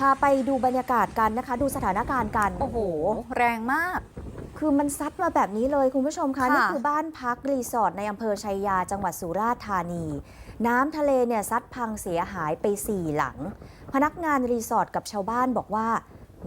พาไปดูบรรยากาศกันนะคะ ดูสถานการณ์กัน โอ้โห แรงมาก คือมันซัดมาแบบนี้เลยคุณผู้ชมคะค่ะนี่คือบ้านพักรีสอร์ทในอำเภอชัยยาจังหวัดสุราษฎร์ธานี น้ำทะเลเนี่ยซัดพังเสียหายไป4หลัง พนักงานรีสอร์ทกับชาวบ้านบอกว่า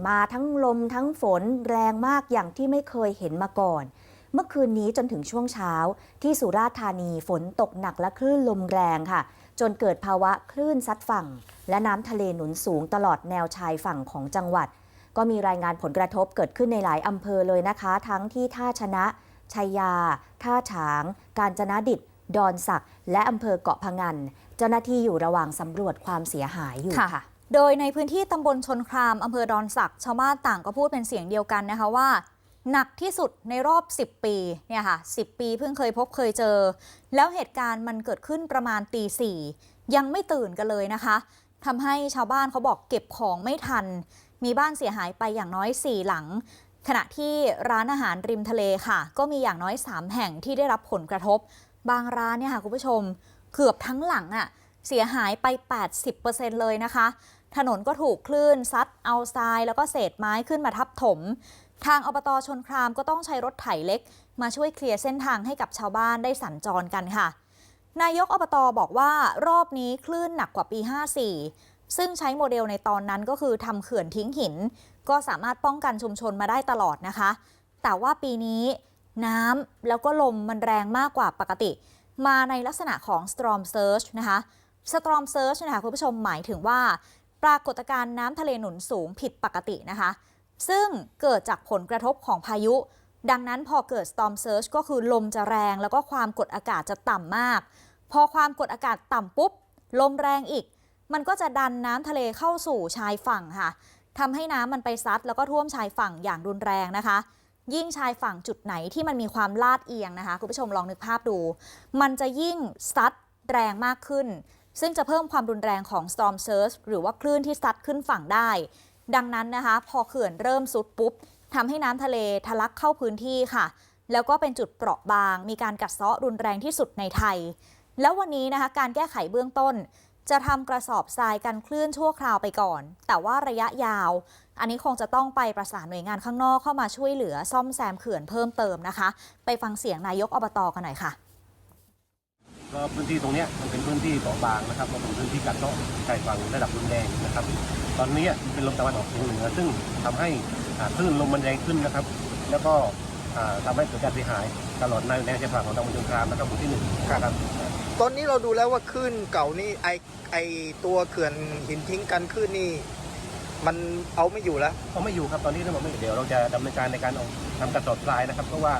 มาทั้งลมทั้งฝนแรงมากอย่างที่ไม่เคยเห็นมาก่อน เมื่อคืนนี้จนถึงช่วงเช้า ที่สุราษฎร์ธานีฝนตกหนักและคลื่นลมแรงค่ะ จนเกิดภาวะคลื่นซัดฝั่ง และน้ำทะเลหนุนสูงตลอดแนวชายฝั่งของจังหวัด ก็มีรายงานผลกระทบเกิดขึ้นในหลายอำเภอเลยนะคะ ทั้งที่ท่าชนะ ชัยยา ท่าฉาง กาญจนดิตดอนสัก และอำเภอเกาะพะงัน เจ้าหน้าที่อยู่ระหว่างสำรวจความเสียหายอยู่ค่ะค่ะโดยในพื้นที่ตำบลชนครามอำเภอดอนสักชาวบ้านต่างก็พูดเป็นเสียงเดียวกันนะคะว่า หนักที่สุดในรอบ 10 ปีเนี่ยค่ะ 10 ปีเพิ่งเคยพบเคยเจอ แล้วเหตุการณ์มันเกิดขึ้นประมาณตีสี่ยังไม่ตื่นกันเลยนะคะทำให้ชาวบ้านเขาบอกเก็บของไม่ทัน มีบ้านเสียหายไปอย่างน้อย 4 หลัง ขณะที่ร้านอาหารริมทะเลค่ะ ก็มีอย่างน้อย 3 แห่งที่ได้รับผลกระทบ บางร้านเนี่ยค่ะคุณผู้ชมเกือบทั้งหลังอะเสียหายไป 80%เลยนะคะ ถนนก็ถูกคลื่นซัดเอาทราย แล้วก็เศษไม้ขึ้นมาทับถม ทางอบตชนครามก็ต้องใช้รถไถเล็ก มาช่วยเคลียร์เส้นทางให้กับชาวบ้านได้สัญจรกันค่ะ นายกอบตบอกว่ารอบนี้คลื่นหนักกว่าปี 54 ซึ่งใช้โมเดลในตอนนั้นก็คือทำเขื่อนทิ้งหิน ก็สามารถป้องกันชุมชนมาได้ตลอดนะคะ แต่ว่าปีนี้น้ำแล้วก็ลมมันแรงมากกว่าปกติ มาในลักษณะของ storm surge นะคะ storm surge นะคะคุณผู้ชมหมายถึงว่า ปรากฏการณ์น้ำทะเลหนุนสูงผิดปกตินะคะ ซึ่งเกิดจากผลกระทบของพายุ ดังนั้นพอเกิด storm surge ก็คือลมจะแรงแล้วก็ความกดอากาศจะต่ำมาก พอความกดอากาศต่ำปุ๊บ ลมแรงอีก มันก็จะดันน้ำทะเลเข้าสู่ชายฝั่งค่ะทำให้น้ำมันไปซัดแล้วก็ท่วมชายฝั่งอย่างรุนแรงนะคะยิ่งชายฝั่งจุดไหนที่มันมีความลาดเอียงนะคะ คุณผู้ชมลองนึกภาพดู มันจะยิ่งซัดแรงมากขึ้น ซึ่งจะเพิ่มความรุนแรงของ storm surge หรือว่าคลื่นที่ซัดขึ้นฝั่งได้ ดังนั้นนะคะ พอเขื่อนเริ่มซุดปุ๊บทำให้น้ำทะเลทะลักเข้าพื้นที่ค่ะ แล้วก็เป็นจุดเปราะบาง มีการกัดเซาะรุนแรงที่สุดในไทย แล้ววันนี้นะคะ การแก้ไขเบื้องต้น จะทำกระสอบทรายกันคลื่นชั่วคราวไปก่อน แต่ว่าระยะยาว อันนี้คงจะต้องไปประสานหน่วยงานข้างนอกเข้ามาช่วยเหลือซ่อมแซมเขื่อนเพิ่มเติมนะคะ ไปฟังเสียงนายกอบตกันหน่อยค่ะ ก็พื้นที่ตรงเนี้ยมันเป็นพื้นที่เปราะบางนะครับมันเป็นพื้นที่กัดเซาะชายฝั่งระดับรุนแรงนะครับ ตอนนี้เป็นลมตะวันออกเฉียงเหนือซึ่งทำให้อ่าคลื่นลมมันแรงขึ้นนะครับ แล้วก็อ่าทำให้เกิดการเสียหายตลอดในแนวชายฝั่งของตำบลชนครามนะครับหมู่ที่หนึ่งนะครับตอนนี้เราดูแล้วว่าคลื่นเก่านี่ไอไอตัวเขื่อนหินทิ้งกันคลื่นนี่มันเอาไม่อยู่แล้วก็ไม่อยู่ครับตอนนี้ทั้งหมดไม่อยู่เดี๋ยวเราจะดำเนินการในการเอาทำกระสอบทรายนะครับ เพราะว่า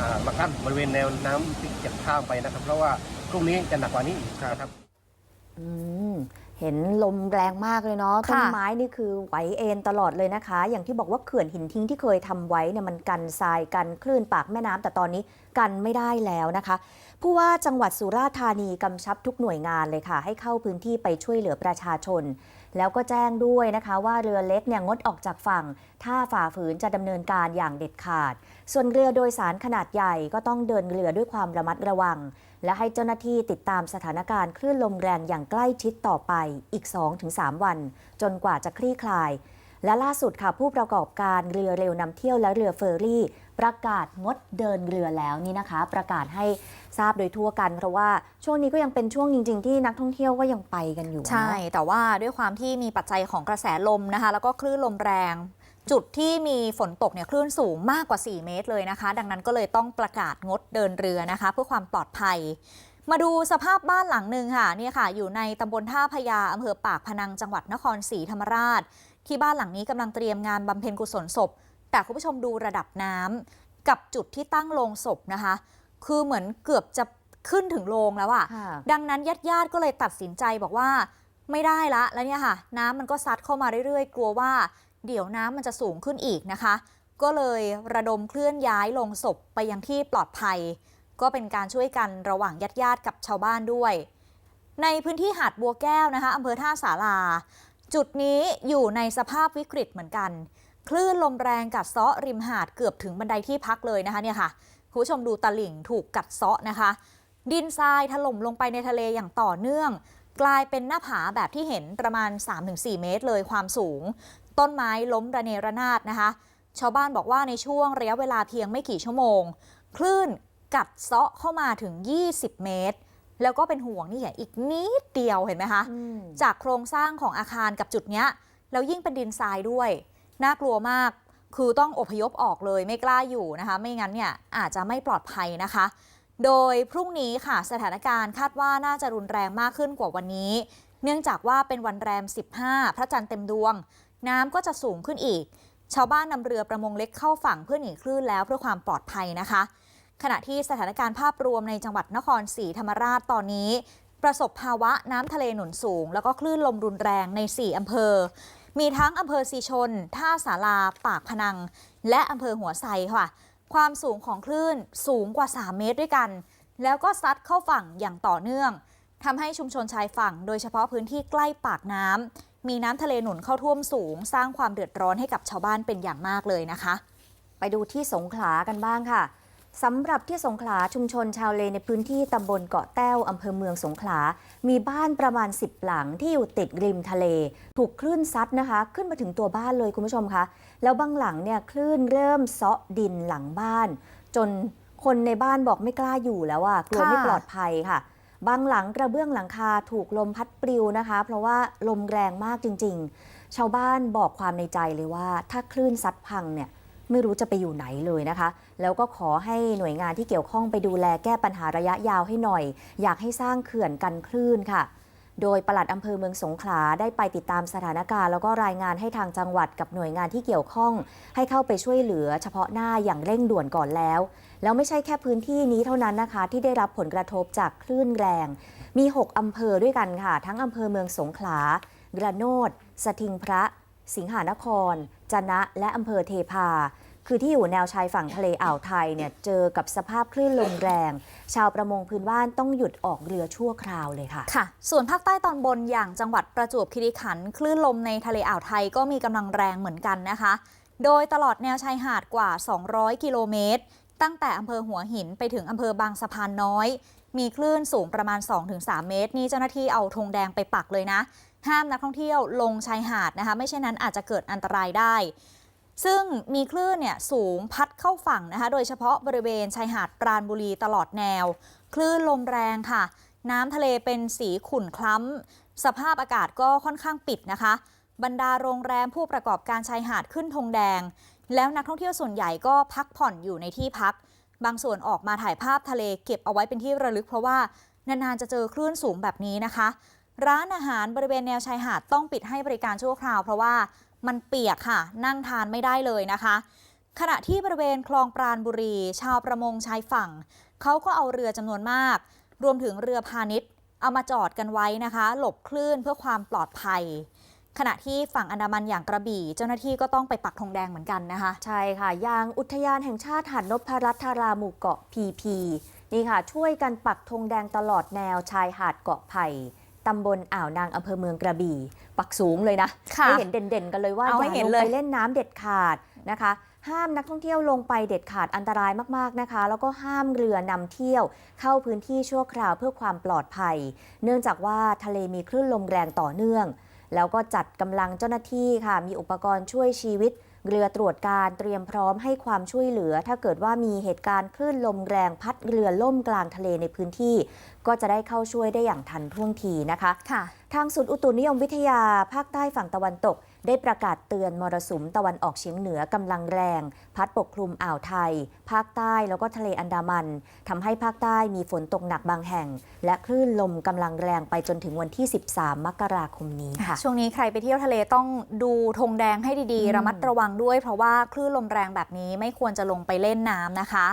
อ่ามากั้นบริเวณแนวน้ำที่จะข้ามไปนะครับ เพราะว่า พรุ่งนี้จะหนักกว่านี้อีกนะครับ อืมเห็นลมแรงมากเลยเนาะค่ะต้นไม้นี่คือไหวเอ็นตลอดเลยนะคะ อย่างที่บอกว่าเขื่อนหินทิ้งที่เคยทำไว้เนี่ยมันกันทรายกันคลื่นปากแม่น้ำแต่ตอนนี้กันไม่ได้แล้วนะคะ ผู้ว่าจังหวัดสุราษฎร์ธานีกำชับทุกหน่วยงานเลยค่ะ ให้เข้าพื้นที่ไปช่วยเหลือประชาชน แล้วก็แจ้งด้วยนะคะว่าเรือเล็กเนี่ยงดออกจากฝั่ง ถ้าฝ่าฝืนจะดำเนินการอย่างเด็ดขาด ส่วนเรือโดยสารขนาดใหญ่ก็ต้องเดินเรือด้วยความระมัดระวัง และให้เจ้าหน้าที่ติดตามสถานการณ์คลื่นลมแรงอย่างใกล้ชิดต่อไปอีก 2-3 วัน จนกว่าจะคลี่คลาย และล่าสุดค่ะผู้ประกอบการเรือเร็วนำเที่ยวและเรือเฟอร์รี่ ประกาศงดเดินเรือแล้วนี่นะคะ ประกาศให้ทราบโดยทั่วกัน เพราะว่าช่วงนี้ก็ยังเป็นช่วงจริง ๆ ที่นักท่องเที่ยวก็ยังไปกันอยู่ใช่ แต่ว่าด้วยความที่มีปัจจัยของกระแสลมนะคะ แล้วก็คลื่นลมแรงจุดที่มีฝนตกเนี่ยคลื่นสูงมากกว่า 4 เมตรเลยนะคะ ดังนั้นก็เลยต้องประกาศงดเดินเรือนะคะ เพื่อความปลอดภัย มาดูสภาพบ้านหลังหนึ่งค่ะเนี่ยค่ะ อยู่ในตำบลท่าพญาอำเภอปากพนังจังหวัดนครศรีธรรมราช ที่บ้านหลังนี้กำลังเตรียมงานบำเพ็ญกุศลศพ แต่คุณผู้ชมดูระดับน้ำกับจุดที่ตั้งโลงศพนะคะ คือเหมือนเกือบจะขึ้นถึงโลงแล้วอะค่ะดังนั้นญาติญาติๆก็เลยตัดสินใจบอกว่าไม่ได้ละ แล้วเนี่ยค่ะ น้ำมันก็ซัดเข้ามาเรื่อยๆ กลัวว่า เดี๋ยวน้ำมันจะสูงขึ้นอีกนะคะ ก็เลยระดมเคลื่อนย้ายลงศพไปยังที่ปลอดภัย ก็เป็นการช่วยกันระหว่างญาติญาติๆกับชาวบ้านด้วย ในพื้นที่หาดบัวแก้วนะคะอำเภอท่าสารา จุดนี้อยู่ในสภาพวิกฤตเหมือนกัน คลื่นลมแรงกัดเซาะริมหาดเกือบถึงบันไดที่พักเลยนะคะเนี่ยค่ะคุณผู้ชมดูตลิ่งถูกกัดเซาะนะคะ ดินทรายถล่มลงไปในทะเลอย่างต่อเนื่อง กลายเป็นหน้าผาแบบที่เห็นประมาณ 3-4 เมตรเลยความสูง ต้นไม้ล้มระเนระนาดนะคะ ชาวบ้านบอกว่าในช่วงระยะเวลาเพียงไม่กี่ชั่วโมง คลื่นกัดเซาะเข้ามาถึง 20 เมตร แล้วก็เป็นห่วงนี่แหละอีกนิดเดียวเห็นไหมคะอืมจากโครงสร้างของอาคารกับจุดเนี้ยแล้วยิ่งเป็นดินทรายด้วย น่ากลัวมาก คือต้องอพยพออกเลยไม่กล้าอยู่นะคะ ไม่งั้นเนี่ยอาจจะไม่ปลอดภัยนะคะ โดยพรุ่งนี้ค่ะสถานการณ์คาดว่าน่าจะรุนแรงมากขึ้นกว่าวันนี้ เนื่องจากว่าเป็นวันแรม 15 พระจันทร์เต็มดวง น้ำก็จะสูงขึ้นอีก ชาวบ้านนำเรือประมงเล็กเข้าฝั่งเพื่อหนีคลื่นแล้วเพื่อความปลอดภัยนะคะ ขณะที่สถานการณ์ภาพรวมในจังหวัดนครศรีธรรมราชตอนนี้ ประสบภาวะน้ำทะเลหนุนสูง แล้วก็คลื่นลมรุนแรงใน 4 อำเภอ มีทั้งอำเภอสีชน ท่าสาราปากพนัง และอำเภอหัวไซค่ะ ความสูงของคลื่นสูงกว่า 3 เมตรด้วยกัน แล้วก็ซัดเข้าฝั่งอย่างต่อเนื่องทำให้ชุมชนชายฝั่ง โดยเฉพาะพื้นที่ใกล้ปากน้ำมีน้ำทะเลหนุนเข้าท่วมสูง สร้างความเดือดร้อนให้กับชาวบ้านเป็นอย่างมากเลยนะคะ ไปดูที่สงขลากันบ้างค่ะ สำหรับที่สงขลาชุมชนชาวเลในพื้นที่ตำบลเกาะแต้วอำเภอเมืองสงขลา มีบ้านประมาณ 10 หลังที่อยู่ติดริมทะเล ถูกคลื่นซัดนะคะ ขึ้นมาถึงตัวบ้านเลยคุณผู้ชมคะ แล้วบางหลังเนี่ยคลื่นเริ่มเซาะดินหลังบ้าน จนคนในบ้านบอกไม่กล้าอยู่แล้วอะกลัวไม่ปลอดภัยค่ะ บางหลังกระเบื้องหลังคาถูกลมพัดปลิวนะคะ เพราะว่าลมแรงมากจริง ๆ ชาวบ้านบอกความในใจเลยว่า ถ้าคลื่นซัดพังเนี่ย ไม่รู้จะไปอยู่ไหนเลยนะคะ แล้วก็ขอให้หน่วยงานที่เกี่ยวข้องไปดูแลแก้ปัญหาระยะยาวให้หน่อย อยากให้สร้างเขื่อนกันคลื่นค่ะ โดยปลัดอำเภอเมืองสงขลาได้ไปติดตามสถานการณ์ แล้วก็รายงานให้ทางจังหวัดกับหน่วยงานที่เกี่ยวข้อง ให้เข้าไปช่วยเหลือเฉพาะหน้าอย่างเร่งด่วนก่อนแล้ว แล้วไม่ใช่แค่พื้นที่นี้เท่านั้นนะคะ ที่ได้รับผลกระทบจากคลื่นแรง มี 6อำเภอด้วยกันค่ะ ทั้งอำเภอเมืองสงขลากระโนดสทิงพระ สิงหานคร จนะ และอำเภอเทพา คือที่อยู่แนวชายฝั่งทะเลอ่าวไทยเนี่ยเจอกับสภาพคลื่นลมแรง ชาวประมงพื้นบ้านต้องหยุดออกเรือชั่วคราวเลยค่ะ ค่ะ ส่วนภาคใต้ตอนบนอย่างจังหวัดประจวบคีรีขันธ์คลื่นลมในทะเลอ่าวไทยก็มีกำลังแรงเหมือนกันนะคะ โดยตลอดแนวชายหาดกว่า 200 กิโลเมตร ตั้งแต่อำเภอหัวหินไปถึงอำเภอบางสะพานน้อย มีคลื่นสูงประมาณ 2-3 เมตร นี่เจ้าหน้าที่เอาธงแดงไปปักเลยนะ ห้ามนักท่องเที่ยวลงชายหาดนะคะ ไม่เช่นนั้นอาจจะเกิดอันตรายได้ ซึ่งมีคลื่นเนี่ยสูงพัดเข้าฝั่งนะคะ โดยเฉพาะบริเวณชายหาดปราณบุรีตลอดแนว คลื่นลมแรงค่ะ น้ำทะเลเป็นสีขุ่นคล้ำ สภาพอากาศก็ค่อนข้างปิดนะคะ บรรดาโรงแรมผู้ประกอบการชายหาดขึ้นธงแดง แล้วนักท่องเที่ยวส่วนใหญ่ก็พักผ่อนอยู่ในที่พัก บางส่วนออกมาถ่ายภาพทะเลเก็บเอาไว้เป็นที่ระลึกเพราะว่านานๆจะเจอคลื่นสูงแบบนี้นะคะ ร้านอาหารบริเวณแนวชายหาดต้องปิดให้บริการชั่วคราว เพราะว่ามันเปียกค่ะ นั่งทานไม่ได้เลยนะคะ ขณะที่บริเวณคลองปราณบุรี ชาวประมงชายฝั่ง เขาก็เอาเรือจำนวนมาก รวมถึงเรือพาณิชย์ เอามาจอดกันไว้นะคะ หลบคลื่นเพื่อความปลอดภัยขณะที่ฝั่งอันดามันอย่างกระบี่ เจ้าหน้าที่ก็ต้องไปปักธงแดงเหมือนกันนะคะ ใช่ค่ะยางอุทยานแห่งชาติหาดนพรัตธาราหมู่เกาะพีพีนี่ค่ะ ช่วยกันปักธงแดงตลอดแนวชายหาดเกาะไผ่ ตำบลอ่าวนางอำเภอเมืองกระบี่ ปักสูงเลยนะค่ะให้เห็นเด่นๆกันเลยว่าเอาอให้ย่าเห็นลงเลยไปเล่นน้ำเด็ดขาดนะคะห้ามนักท่องเที่ยวลงไปเด็ดขาดอันตรายมาก ๆ นะคะ แล้วก็ห้ามเรือนำเที่ยว เข้าพื้นที่ชั่วคราวเพื่อความปลอดภัย เนื่องจากว่าทะเลมีคลื่นลมแรงต่อเนื่อง แล้วก็จัดกำลังเจ้าหน้าที่ค่ะ มีอุปกรณ์ช่วยชีวิต เรือตรวจการเตรียมพร้อมให้ความช่วยเหลือ ถ้าเกิดว่ามีเหตุการณ์คลื่นลมแรงพัดเรือล่มกลางทะเลในพื้นที่ ก็จะได้เข้าช่วยได้อย่างทันท่วงทีนะคะ ค่ะ ทางศูนย์อุตุนิยมวิทยาภาคใต้ฝั่งตะวันตก ได้ประกาศเตือนมรสุมตะวันออกเฉียงเหนือกำลังแรง พัดปกคลุมอ่าวไทย ภาคใต้แล้วก็ทะเลอันดามันทำให้ภาคใต้มีฝนตกหนักบางแห่ง และคลื่นลมกำลังแรงไปจนถึงวันที่ 13 มกราคมนี้ค่ะช่วงนี้ใครไปเที่ยวทะเลต้องดูธงแดงให้ดีๆ ระมัดระวังด้วย เพราะว่าคลื่นลมแรงแบบนี้ไม่ควรจะลงไปเล่นน้ำนะคะ